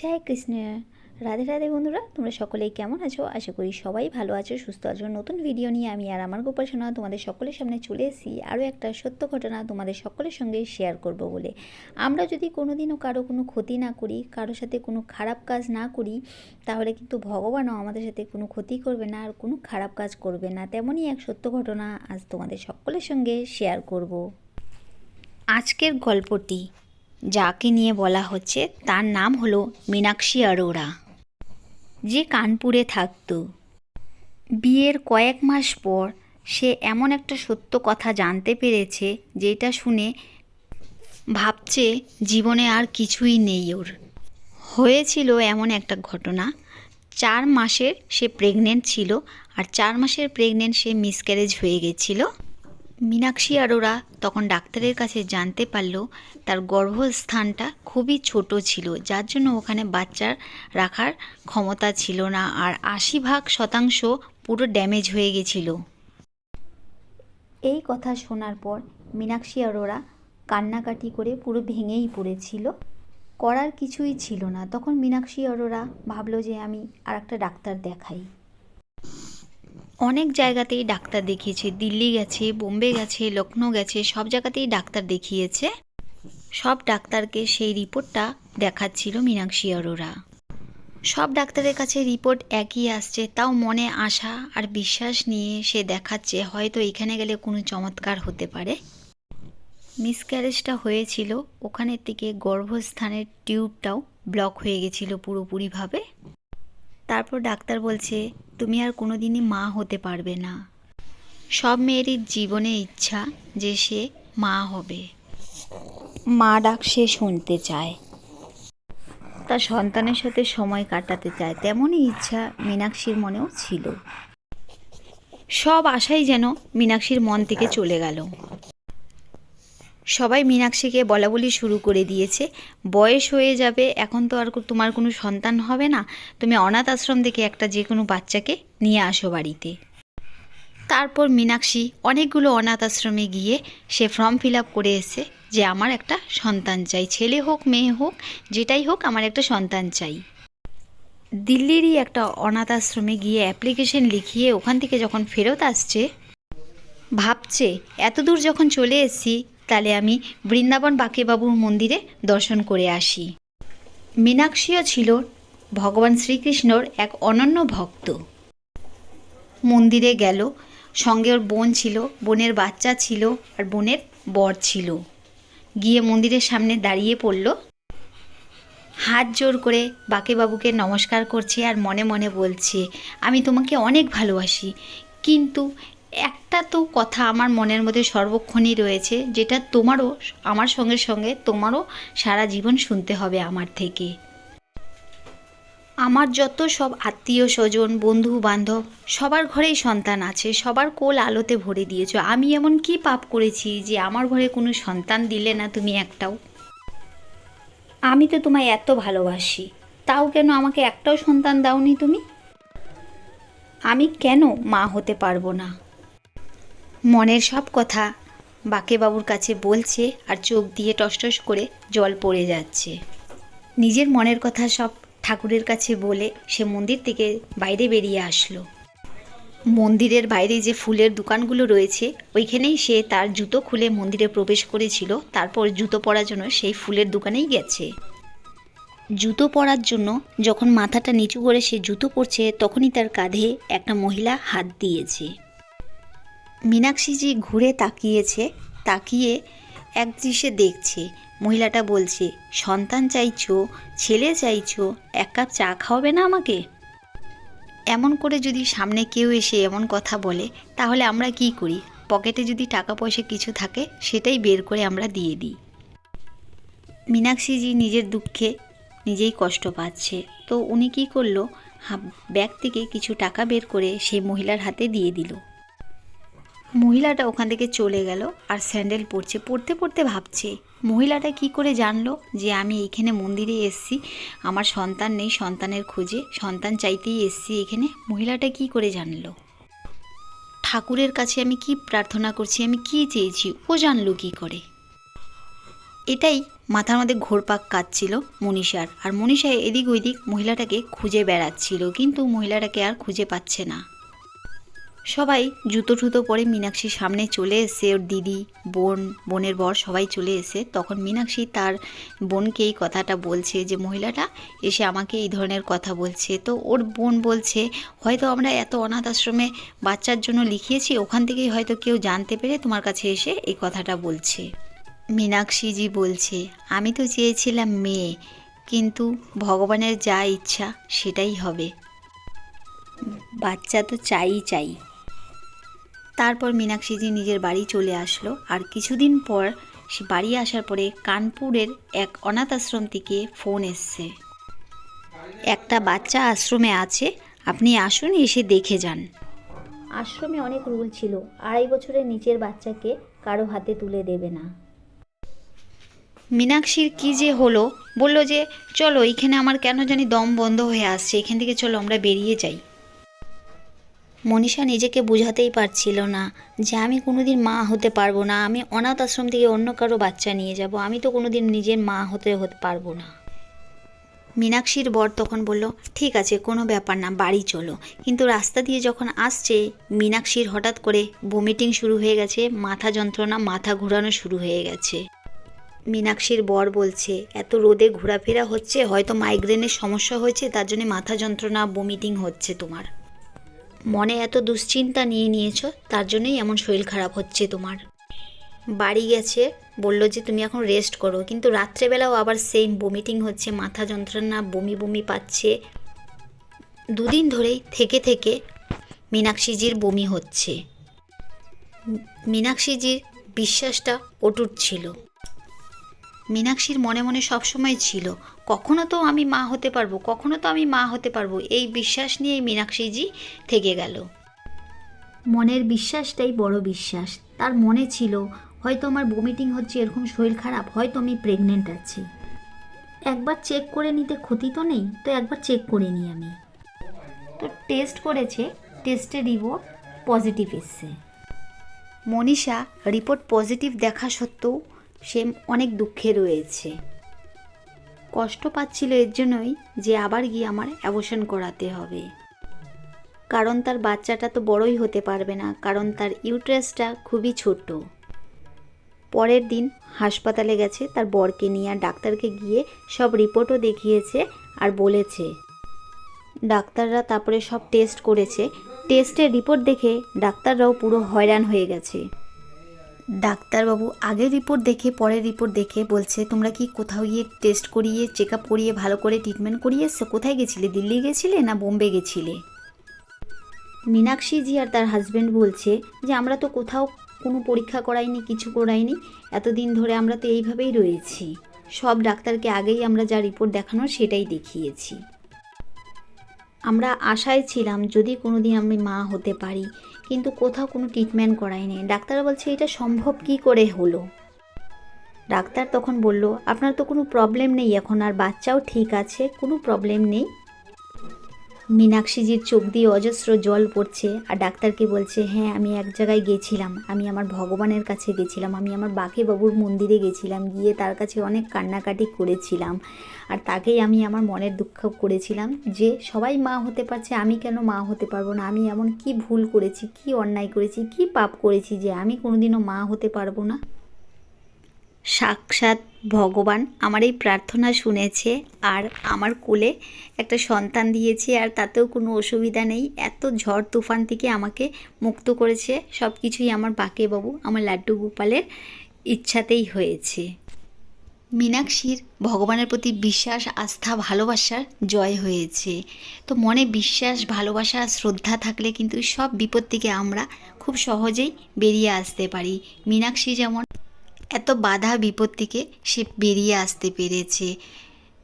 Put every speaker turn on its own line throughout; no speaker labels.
জয় কৃষ্ণ রাধে রাধে বন্ধুরা তোমরা সকলেই কেমন আছো আশা করি সবাই ভালো আছো সুস্থ আছো নতুন ভিডিও নিয়ে আমি আর আমার গোপাল সোনা তোমাদের সকলের সামনে চলে এসেছি আরও একটা সত্য ঘটনা তোমাদের সকলের সঙ্গে শেয়ার করব বলে আমরা যদি কোনো দিনও কারো কোনো ক্ষতি না করি কারোর সাথে কোনো খারাপ কাজ না করি তাহলে কিন্তু ভগবানও আমাদের সাথে কোনো ক্ষতি করবে না আর কোনো খারাপ কাজ করবে না তেমনই এক সত্য ঘটনা আজ তোমাদের সকলের সঙ্গে শেয়ার করব আজকের গল্পটি যাকে নিয়ে বলা হচ্ছে তার নাম হলো মীনাক্ষী অরোরা যে কানপুরে থাকত বিয়ের কয়েক মাস পর সে এমন একটা সত্য কথা জানতে পেরেছে যেটা শুনে ভাবছে জীবনে আর কিছুই নেই ওর হয়েছিল এমন একটা ঘটনা চার মাসের সে প্রেগনেন্ট ছিল আর চার মাসের প্রেগনেন্ট সে মিসক্যারেজ হয়ে গেছিলো মীনাক্ষী আরোরা তখন ডাক্তারের কাছে জানতে পারল তার গর্ভস্থানটা খুবই ছোট ছিল যার জন্য ওখানে বাচ্চার রাখার ক্ষমতা ছিল না আর আশি ভাগ শতাংশ পুরো ড্যামেজ হয়ে গেছিল এই কথা শোনার পর মীনাক্ষী আরোরা কান্নাকাটি করে পুরো ভেঙেই পড়েছিল করার কিছুই ছিল না তখন মীনাক্ষী অরোরা ভাবলো যে আমি আর একটা ডাক্তার দেখাই অনেক জায়গাতেই ডাক্তার দেখিয়েছে দিল্লি গেছে বোম্বে গেছে লখনৌ গেছে সব জায়গাতেই ডাক্তার দেখিয়েছে সব ডাক্তারকে সেই রিপোর্টটা দেখাচ্ছিল মীনাক্ষী অরোরা সব ডাক্তারের কাছে রিপোর্ট একই আসছে তাও মনে আশা আর বিশ্বাস নিয়ে সে দেখাচ্ছে হয়তো এখানে গেলে কোনো চমৎকার হতে পারে মিসক্যারেজটা হয়েছিল ওখানের থেকে গর্ভস্থানের টিউবটাও ব্লক হয়ে গেছিল পুরোপুরিভাবে তারপর ডাক্তার বলছে তুমি আর কোনো দিনই মা হতে পারবে না সব মেয়েরই জীবনে ইচ্ছা যে সে মা হবে মা ডাক সে শুনতে চায় তার সন্তানের সাথে সময় কাটাতে চায় তেমনই ইচ্ছা মীনাক্ষীর মনেও ছিল সব আশাই যেন মীনাক্ষীর মন থেকে চলে গেল সবাই মীনাক্ষীকে বলা বলি শুরু করে দিয়েছে বয়স হয়ে যাবে এখন তো আর তোমার কোনো সন্তান হবে না তুমি অনাথ আশ্রম থেকে একটা যে কোনো বাচ্চাকে নিয়ে আসো বাড়িতে তারপর মীনাক্ষী অনেকগুলো অনাথ আশ্রমে গিয়ে সে ফর্ম ফিল আপ করে এসে যে আমার একটা সন্তান চাই ছেলে হোক মেয়ে হোক যেটাই হোক আমার একটা সন্তান চাই দিল্লিরই একটা অনাথ আশ্রমে গিয়ে অ্যাপ্লিকেশন লিখিয়ে ওখান থেকে যখন ফেরত আসছে ভাবছে এত দূর যখন চলে এসেছি তাহলে আমি বৃন্দাবন বাকেবাবুর মন্দিরে দর্শন করে আসি মীনাক্ষীও ছিল ভগবান শ্রীকৃষ্ণর এক অনন্য ভক্ত মন্দিরে গেল সঙ্গে ওর বোন ছিল বোনের বাচ্চা ছিল আর বোনের বর ছিল গিয়ে মন্দিরের সামনে দাঁড়িয়ে পড়ল হাত জোর করে বাকেবাবুকে নমস্কার করছে আর মনে মনে বলছে আমি তোমাকে অনেক ভালোবাসি কিন্তু একটা তো কথা আমার মনের মধ্যে সর্বক্ষণই রয়েছে যেটা তোমারও আমার সঙ্গে সঙ্গে তোমারও সারা জীবন শুনতে হবে আমার থেকে আমার যত সব আত্মীয় স্বজন বন্ধু বান্ধব সবার ঘরেই সন্তান আছে সবার কোল আলোতে ভরে দিয়েছ আমি এমন কি পাপ করেছি যে আমার ঘরে কোনো সন্তান দিলে না তুমি একটাও আমি তো তোমায় এত ভালোবাসি তাও কেন আমাকে একটাও সন্তান দাওনি তুমি আমি কেন মা হতে পারবো না মনের সব কথা বাকেবাবুর কাছে বলছে আর চোখ দিয়ে টসটস করে জল পড়ে যাচ্ছে নিজের মনের কথা সব ঠাকুরের কাছে বলে সে মন্দির থেকে বাইরে বেরিয়ে আসলো মন্দিরের বাইরে যে ফুলের দোকানগুলো রয়েছে ওইখানেই সে তার জুতো খুলে মন্দিরে প্রবেশ করেছিল তারপর জুতো পরার জন্য সেই ফুলের দোকানেই গেছে জুতো পরার জন্য যখন মাথাটা নিচু করে সে জুতো পরছে তখনই তার কাঁধে একটা মহিলা হাত দিয়েছে মীনাক্ষীজি ঘুরে তাকিয়েছে তাকিয়ে এক দৃশ্যে দেখছে মহিলাটা বলছে সন্তান চাইছো ছেলে চাইছো এক কাপ চা খাওয়াবে না আমাকে এমন করে যদি সামনে কেউ এসে এমন কথা বলে তাহলে আমরা কি করি পকেটে যদি টাকা পয়সা কিছু থাকে সেটাই বের করে আমরা দিয়ে দিই মীনাক্ষীজি নিজের দুঃখে নিজেই কষ্ট পাচ্ছে তো উনি কি করলো ব্যাগ থেকে কিছু টাকা বের করে সেই মহিলার হাতে দিয়ে দিল মহিলাটা ওখান থেকে চলে গেল আর স্যান্ডেল পরছে পড়তে পড়তে ভাবছে মহিলাটা কি করে জানলো যে আমি এইখানে মন্দিরে এসছি আমার সন্তান নেই সন্তানের খোঁজে সন্তান চাইতেই এসছি এখানে মহিলাটা কি করে জানলো ঠাকুরের কাছে আমি কি প্রার্থনা করছি আমি কি চেয়েছি ও জানলো কি করে এটাই মাথার মধ্যে ঘোরপাক কাটছিল মনীষার আর মনীষা এদিক ওইদিক মহিলাটাকে খুঁজে বেড়াচ্ছিল কিন্তু মহিলাটাকে আর খুঁজে পাচ্ছে না সবাই জুতো ঠুতো পরে মীনাক্ষীর সামনে চলে এসে ওর দিদি বোন বোনের বর সবাই চলে এসে তখন মীনাক্ষী তার বোনকে এই কথাটা বলছে যে মহিলাটা এসে আমাকে এই ধরনের কথা বলছে তো ওর বোন বলছে হয়তো আমরা এত অনাথ আশ্রমে বাচ্চার জন্য লিখিয়েছি ওখান থেকেই হয়তো কেউ জানতে পেরে তোমার কাছে এসে এই কথাটা বলছে মীনাক্ষীজি বলছে আমি তো চেয়েছিলাম মেয়ে কিন্তু ভগবানের যা ইচ্ছা সেটাই হবে বাচ্চা তো চাই চাই তারপর মীনাক্ষীজি নিজের বাড়ি চলে আসলো আর কিছুদিন পর সে বাড়ি আসার পরে কানপুরের এক অনাথ আশ্রম থেকে ফোন এসছে একটা বাচ্চা আশ্রমে আছে আপনি আসুন এসে দেখে যান আশ্রমে অনেক রুল ছিল আড়াই বছরের নিচের বাচ্চাকে কারো হাতে তুলে দেবে না মীনাক্ষীর কী যে হলো বলল যে চলো এইখানে আমার কেন জানি দম বন্ধ হয়ে আসছে এখান থেকে চলো আমরা বেরিয়ে যাই মনীষা নিজেকে বোঝাতেই পারছিল না যে আমি কোনোদিন মা হতে পারবো না আমি অনাথ আশ্রম থেকে অন্য কারো বাচ্চা নিয়ে যাব আমি তো কোনোদিন নিজের মা হতে হতে পারবো না মীনাক্ষীর বর তখন বলল ঠিক আছে কোনো ব্যাপার না বাড়ি চলো কিন্তু রাস্তা দিয়ে যখন আসছে মীনাক্ষীর হঠাৎ করে ভমিটিং শুরু হয়ে গেছে মাথা যন্ত্রণা মাথা ঘোরানো শুরু হয়ে গেছে মীনাক্ষীর বর বলছে এত রোদে ঘোরাফেরা হচ্ছে হয়তো মাইগ্রেনের সমস্যা হয়েছে তার জন্য মাথা যন্ত্রণা বমিটিং হচ্ছে তোমার মনে এত দুশ্চিন্তা নিয়ে নিয়েছ তার জন্যই এমন শরীর খারাপ হচ্ছে তোমার বাড়ি গেছে বলল যে তুমি এখন রেস্ট করো কিন্তু রাত্রেবেলাও আবার সেম বমিটিং হচ্ছে মাথা যন্ত্রণা বমি বমি পাচ্ছে দুদিন ধরেই থেকে থেকে মীনাক্ষীজির বমি হচ্ছে মীনাক্ষীজির বিশ্বাসটা অটুট ছিল মীনাক্ষীর মনে মনে সবসময় ছিল কখনো তো আমি মা হতে পারবো কখনো তো আমি মা হতে পারবো এই বিশ্বাস নিয়েই মীনাক্ষীজি থেকে গেল মনের বিশ্বাসটাই বড় বিশ্বাস তার মনে ছিল হয়তো আমার বমিটিং হচ্ছে এরকম শরীর খারাপ হয়তো আমি প্রেগনেন্ট আছি একবার চেক করে নিতে ক্ষতি তো নেই তো একবার চেক করে নিই আমি তো টেস্ট করেছে টেস্টের রিপোর্ট পজিটিভ এসছে মনীষা রিপোর্ট পজিটিভ দেখা সত্ত্বেও সে অনেক দুঃখে রয়েছে কষ্ট পাচ্ছিল এর জন্যই যে আবার গিয়ে আমার অ্যাবশন করাতে হবে কারণ তার বাচ্চাটা তো বড়ই হতে পারবে না কারণ তার ইউট্রেসটা খুবই ছোট পরের দিন হাসপাতালে গেছে তার বরকে নিয়ে আর ডাক্তারকে গিয়ে সব রিপোর্টও দেখিয়েছে আর বলেছে ডাক্তাররা তারপরে সব টেস্ট করেছে টেস্টের রিপোর্ট দেখে ডাক্তাররাও পুরো হয়রান হয়ে গেছে ডাক্তারবাবু আগে রিপোর্ট দেখে পরে রিপোর্ট দেখে বলছে তোমরা কি কোথাও গিয়ে টেস্ট করিয়ে চেক আপ করিয়ে ভালো করে ট্রিটমেন্ট করিয়ে এসছো কোথায় গেছিলে দিল্লি গেছিলে না বোম্বে গেছিলে মীনাক্ষী জি আর তার হাজব্যান্ড বলছে যে আমরা তো কোথাও কোনো পরীক্ষা করাইনি কিছু করাইনি এতদিন ধরে আমরা তো এইভাবেই রয়েছি সব ডাক্তারকে আগেই আমরা যা রিপোর্ট দেখানোর সেটাই দেখিয়েছি আমরা আশায় ছিলাম যদি কোনো দিন আমি মা হতে পারি কিন্তু কোথাও কোনো ট্রিটমেন্ট করায়নি ডাক্তার বলছে এটা সম্ভব কি করে হলো ডাক্তার তখন বলল আপনার তো কোনো প্রবলেম নেই এখন আর বাচ্চাও ঠিক আছে কোনো প্রবলেম নেই মীনাক্ষীজির চোখ দিয়ে অজস্র জল পড়ছে আর ডাক্তারকে বলছে হ্যাঁ আমি এক জায়গায় গেছিলাম আমি আমার ভগবানের কাছে গেছিলাম আমি আমার বাকে বাবুর মন্দিরে গেছিলাম গিয়ে তার কাছে অনেক কান্নাকাটি করেছিলাম আর তাকেই আমি আমার মনের দুঃখ করেছিলাম যে সবাই মা হতে পারছে আমি কেন মা হতে পারবো না আমি এমন কি ভুল করেছি কি অন্যায় করেছি কি পাপ করেছি যে আমি কোনোদিনও মা হতে পারবো না সাক্ষাৎ ভগবান আমার এই প্রার্থনা শুনেছে আর আমার কোলে একটা সন্তান দিয়েছে আর তাতেও কোনো অসুবিধা নেই এত ঝড় তুফান থেকে আমাকে মুক্ত করেছে সব কিছুই আমার বাকে বাবু আমার লাড্ডু গোপালের ইচ্ছাতেই হয়েছে মীনাক্ষীর ভগবানের প্রতি বিশ্বাস আস্থা ভালোবাসার জয় হয়েছে তো মনে বিশ্বাস ভালোবাসা শ্রদ্ধা থাকলে কিন্তু সব বিপদ থেকে আমরা খুব সহজেই বেরিয়ে আসতে পারি মীনাক্ষী যেমন এত বাধা বিপত্তিকে সে বেরিয়ে আসতে পেরেছে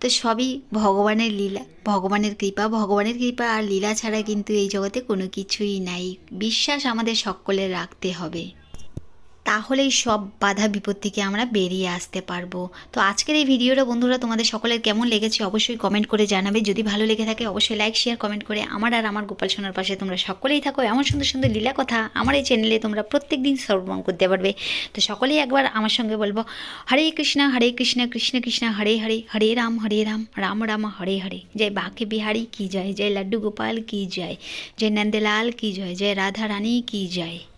তো সবই ভগবানের লীলা ভগবানের কৃপা ভগবানের কৃপা আর লীলা ছাড়া কিন্তু এই জগতে কোনো কিছুই নাই বিশ্বাস আমাদের সকলে রাখতে হবে তাহলেই সব বাধা বিপত্তিকে আমরা বেরিয়ে আসতে পারবো তো আজকের এই ভিডিওটা বন্ধুরা তোমাদের সকলের কেমন লেগেছে অবশ্যই কমেন্ট করে জানাবে যদি ভালো লেগে থাকে অবশ্যই লাইক শেয়ার কমেন্ট করে আমার আর আমার গোপাল সোনার পাশে তোমরা সকলেই থাকো এমন সুন্দর সুন্দর লীলা কথা আমার এই চ্যানেলে তোমরা প্রত্যেক দিন সর্বম করতে পারবে তো সকলেই একবার আমার সঙ্গে বলবো হরে কৃষ্ণ হরে কৃষ্ণ কৃষ্ণ কৃষ্ণ হরে হরে হরে রাম হরে রাম রাম রাম হরে হরে জয় বাঁকে বিহারি কি জয় জয় লাড্ডু গোপাল কি জয় জয় নন্দলাল কি জয় জয় রাধা রানী কি জয়